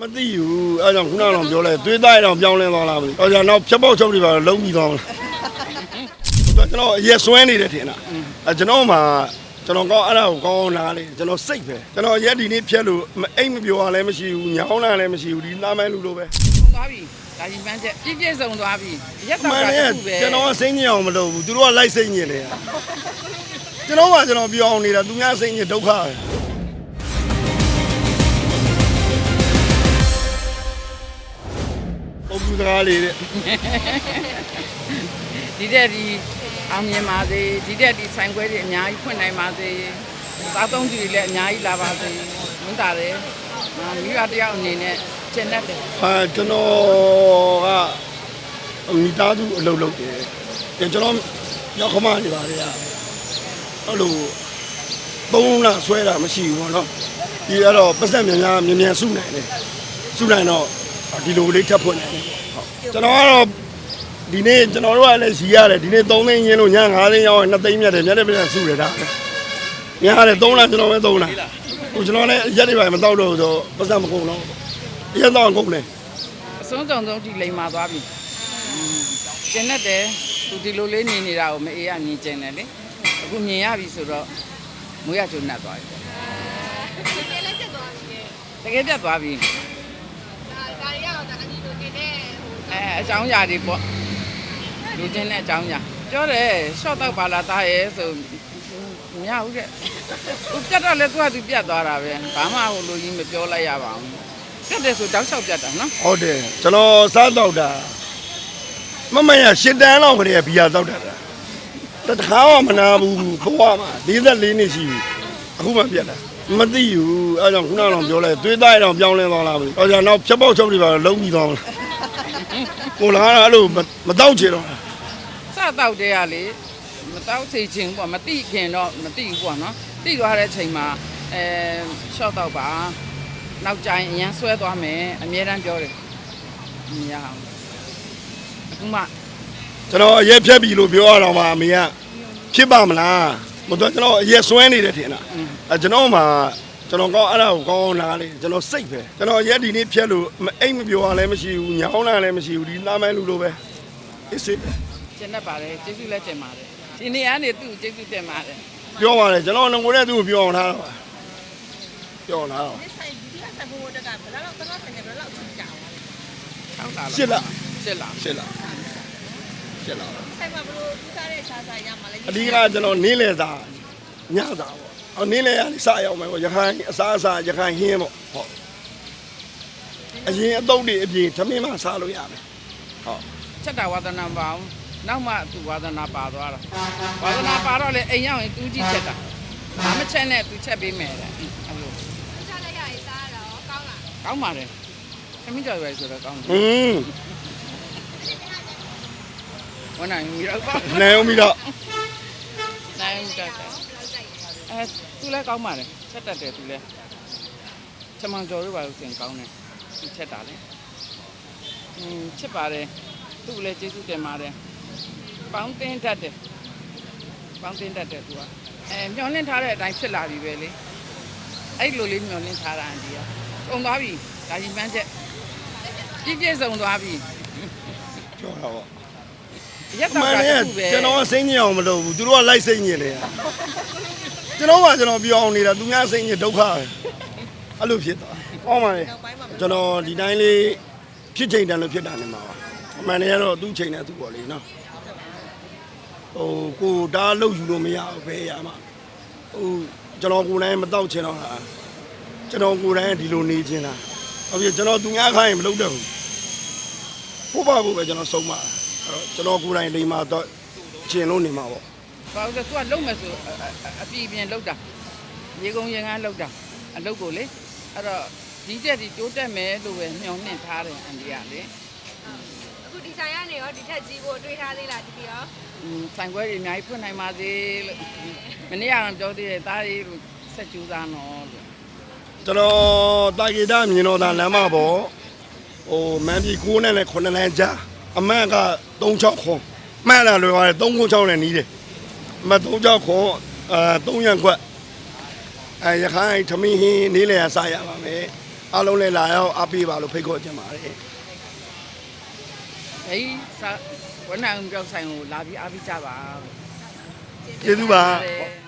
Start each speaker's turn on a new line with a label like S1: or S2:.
S1: မသိဘူးအဲကြောင့်ခုနကတော့ပြောလဲသွေးသားရအောင်ပြောင်းလဲသွားလားမသိဘူး။အော်ကြာနောက်ဖြတ်ပေါက်ချုပ်တွေပါတော့လုံးပြီးသွားမလား။ကျွန်တော်အရက်ဆွဲနေတယ်ထင်တာ။အဲကျွန်တော်မှကျွန်တော်ကောင်းအဲ့ဒါကိုကောင်းနားလေကျွန်တော်စိတ်ပဲကျွန်တော်ရက်ဒီနေ့ဖြတ်လို့မအိတ်မပြောရလည်းမရှိဘူးညောင်းလာလည်းမရှိဘူးဒီသားမိုင်းလူလိုပဲ
S2: ဆုံးသွားပြီဒါကြီးပန်းချက်ပြည့်ပြည့်စုံသွားပြီရက်
S1: အ
S2: တော့
S1: မှန်
S2: တာ
S1: တည်း
S2: တစ်ခုပဲ
S1: ကျွန်တော်ကစိတ်ညစ်အောင်မလုပ်ဘူးသူတို့ကလိုက်စိတ်ညစ်နေတာကျွန်တော်ကကျွန်တော်ပြောအောင်နေတာသူများစိတ်ညစ်ဒုက္ခပဲ စကားလေးတဲ့
S2: ဒီတဲ့ဒီအောင်မြင်ပါစေဒီတဲ့ဒီဆိုင်ခွဲတွေအများကြီးဖွင့်နိုင်ပါစေသာသုံးကြည့်တွေလည်းအများကြီးလာပါစေဝန်တာတယ်အာမိဘတယောက်အနေနဲ့ကျင့်တတ်တယ်
S1: ဟာကျွန်တော်ကမိသားစုအလုပ်လုပ်တယ်အဲကျွန်တော်ရောက်ခမနေပါလေအဲ့လိုသုံးလားဆွဲတာမရှိဘူးပေါ့နော်ဒီအဲ့တော့ပတ်သက်များများမြင်မြန်စုနိုင်တယ်စုနိုင်တော့ဒီလိုလေးထပ်ဖွင့်နိုင်တယ်ဟုတ် ကျွန်တော်ကတော့ဒီနေ့ကျွန်တော်တို့ကလည်းရှိရတယ်ဒီနေ့3သိန်းရင်းလို့ည9သိန်းရောက်ရင်2သိန်းမြတ်တယ်မြတ်တယ်ပြန်စုတယ်ဒါများတယ်3လားကျွန်တော်ပဲ3လားဟိုကျွန်တော်လည်းရက်တွေပါမတော့တော့ဆိုပတ်သက်မကုန်တော့ရက်တော့ကုန်တယ်
S2: အစွန်းစုံဆုံးဒီလိမ်မာသွားပြီอืมကျင့်တတ်တယ်သူဒီလိုလေးနေနေတာကိုမအေးရမြင်ကျင်တယ်လေအခုမြင်ရပြီဆိုတော့မွေးရချုံနှက်သွားပြီ
S3: ဒီနေ့လည်းတက်သွားပြီလေ
S2: တကယ်ပြတ်သွားပြီ
S3: ဒါဒါတွေကတော့ဒါအညီတို့တင်တဲ့ဟို
S2: အဲအကြောင်းအရာတွေပေါ့လူချင်းတဲ့အကြောင်းအရာပြောတယ်ရှော့တော့ပါလာသားရဲ့ဆိုမရဘူးတဲ့သူပြတ်တော့လဲသူကသူပြတ်သွားတာပဲဘာမှဟိုလိုကြီးမပြောလိုက်ရပါဘူးပြတ်တယ်ဆိုတောက်လျှောက်ပြတ်တာနော်
S1: ဟုတ်တယ်ကျွန်တော်စားတော့တာမမရရှစ်တန်းလောက်ခရေဘီယာတောက်တာတတခါမှမနာဘူးဘဝမှာ44နှစ်ရှိပြီအခုမှပြတ်တာမသိဘူးအဲကြောင့်ခုနကတော့ပြောလဲသွေးသားရအောင်ပြောင်းလဲသွားလားမသိဘူးအော်ကြာနောက်ဖြတ်ပေါက်ချုပ်တွေပါတော့လုံးပြီးသွားမလား ကိုလာအဲ့လိုမတောက်ချင်တော့
S2: စတော့တဲ့ကလေမတောက်စီချင်းပေါ့မတိခင်တော့မတိဘူးပေါ့နော်တိသွားတဲ့အချိန်မှာအဲရှော့တော့ပါနောက်ကျရင်အရန်ဆွဲသွားမယ်အမြဲတမ်းပြောတယ်မရအောင်အခုမှ
S1: ကျွန်တော်အရက်ဖြတ်ပြီလို့ပြောရတော့မှအမေကဖြစ်ပါမလားမတော်ကျွန်တော်အရက်ဆွဲနေတယ်ထင်တာ
S2: อืม
S1: အဲကျွန်တော်မှ ကျွန်တော်ကောင်းအဲ့ဒါကိုကောင်းနားလေကျွန်တော်စိတ်ပဲကျွန်တော်ရက်ဒီနေ့ဖြတ်လို့မအိတ်မပြောရလည်းမရှိဘူးညောင်းလာလည်းမရှိဘူးဒီသားမိုင်းလူလိုပဲအစ်စစ်ပဲ
S2: ကျင့်တတ်ပါတယ်ကျေးဇူးလည်းတင်ပါတယ်ဒီနေ့ကနေသူ့ကိုကျေးဇူးတင်ပါတယ်
S1: ပြောပါတယ်ကျွန်တော်ငကိုတဲ့သူ့ကိုပြောအောင်ထားတော့ပါပြောအောင်ထားတော့
S3: ဒီဆိုင်ဒီကဆိုင်ဘိုးတက်ကဘယ်လောက်တော့ဆိုင်နေဘယ်လောက်ချကြအောင်
S2: 6လလား
S1: ရှစ်လား
S2: ရှစ်လ
S1: ရှစ်လားရှစ်လား
S3: ဆိုင်မှာဘလို့သူစားတဲ့ရှားစားရမှာလဲ
S1: အဓိကကျွန်တော်နင်းလေသားညသားပေါ့ အော်နင်းလေရစရောက်မယ်ပေါ့ရခိုင်အစားအစာရခိုင်ဟင်းပေါ့ဟုတ်အရင်အတုပ်တွေအပြင်သမင်းမှစားလို့ရမယ်ဟုတ်
S2: ချက်တာဝါသနာပါအောင်နောက်မှသူဝါသနာပါသွားတာဝါသနာပါတော့လေအိမ်ရောက်ရင်တူးကြည့်ချက်တာဘာမချက်နဲ့သူချက်ပေးမယ်တဲ့အဲ့လို
S3: စားလိုက်ရည်စားတော့ကောင်းလား
S2: ကောင်းပါတယ်ခမင်းကြော်ရွယ်ဆိုတော့ကောင်းတယ်
S1: ဟင်း
S2: ဝန်နိုင်မီတော့ပါ
S1: နိုင်အောင်ပြီတော့
S2: နိုင်ဦးတက်တယ် အဲသူလည်းကောင်းပါတယ်ချက်တတ်တယ်သူလည်းချက်မှန်ကြော်လို့ပါလို့ဆိုရင်ကောင်းတယ်သူချက်တာလေอืมချက်ပါတယ်သူ့လည်းကျေးဇူးတင်ပါတယ်ပေါင်းတင်တတ်တယ်ပေါင်းတင်တတ်တယ်သူကအဲမျောလင့်ထားတဲ့အတိုင်းဖြစ်လာပြီပဲလေအဲ့လိုလေးမျောလင့်ထားတာအန်ဒီကပုံသွားပြီဒါကြီးပန်းချက်ပြည့်ပြည့်စုံသွားပြီ
S1: ပြောတာပေါ့
S2: ရက်
S1: အ
S2: တော့
S1: မှန်
S2: တာ
S1: တည်း
S2: တစ်ခုပဲ
S1: ကျွန်တော်ကစိတ်ညစ်အောင်မလုပ်ဘူးသူတို့ကလိုက်စိတ်ညစ်နေတာ ကျွန်တော်ကကျွန်တော်ပြောအောင်နေတာသူများစိတ်ညစ်ဒုက္ခပဲအဲ့လိုဖြစ်သွားဟောပါလေ
S3: နောက်ပိုင်းမှာ
S1: ကျွန်တော်ဒီတိုင်းလေးဖြစ်ချိန်တန်လို့ဖြစ်တာနေမှာပါအမှန်တည်းကတော့သူ့ချိန်နဲ့သူ့ပေါ့လေနော်ဟိုကိုဒါလှုပ်ယူလို့မရဘူးဘယ်ရမှာဟိုကျွန်တော်ကိုယ်တိုင်မတော့ချင်တော့တာကျွန်တော်ကိုယ်တိုင်ဒီလိုနေချင်တာဟုတ်ပြီကျွန်တော်သူများခိုင်းရင်မလုပ်တတ်ဘူးဖို့ပါဖို့ပဲကျွန်တော်ဆုံးမအဲ့တော့ကျွန်တော်ကိုယ်တိုင်လိမ္မာတော့ချင်လို့နေမှာပေါ့
S2: ဘာလို့လဲ तू ကလုံမဲ့ဆိုအအအပြည်ပြင်လုံတာရေကုန်ရင်ကလုံတာအလုတ်ကိုလေအဲ့တော့ဒီတက်ဒီတိုးတက်မယ်လို့ပဲညှော်နှင့်ထားတယ်အန်ဒီကလေ
S3: အခုဒီဆိုင်ကနေရောဒီထက်ကြီးဖို့တွေးထားသေးလားဒီဒီရော
S2: อืมဆိုင်ခွဲတွေအများကြီးဖွင့်နိုင်ပါစေလို့မနေ့ကတော့ပြောသေးတယ်သားလေးတို့ဆက်ကြိုးစားနော်လို့
S1: ကျွန်တော်တာဂီတာမြင်တော့တာလမ်းမပေါ်ဟိုမန်ပြီ9နဲ့နဲ့9နဲ့ကြားအမန်က36ခွန်မှန်လားလွယ်ပါတယ်396နဲ့နီးတယ် အမတ်36ခွန်အဲ300ခွက်အဲရခိုင်သမီးဟင်းနေလေရစားရပါမယ်အားလုံးလည်းလာရောက်အားပေးပါလို့ဖိတ်ခေါ်ချင်ပါတယ်။
S2: ဒီစာဝန်ထမ်းပြောက်ဆိုင်ကိုလာပြီးအားပေးကြပါ
S1: ကျေးဇူးပါ။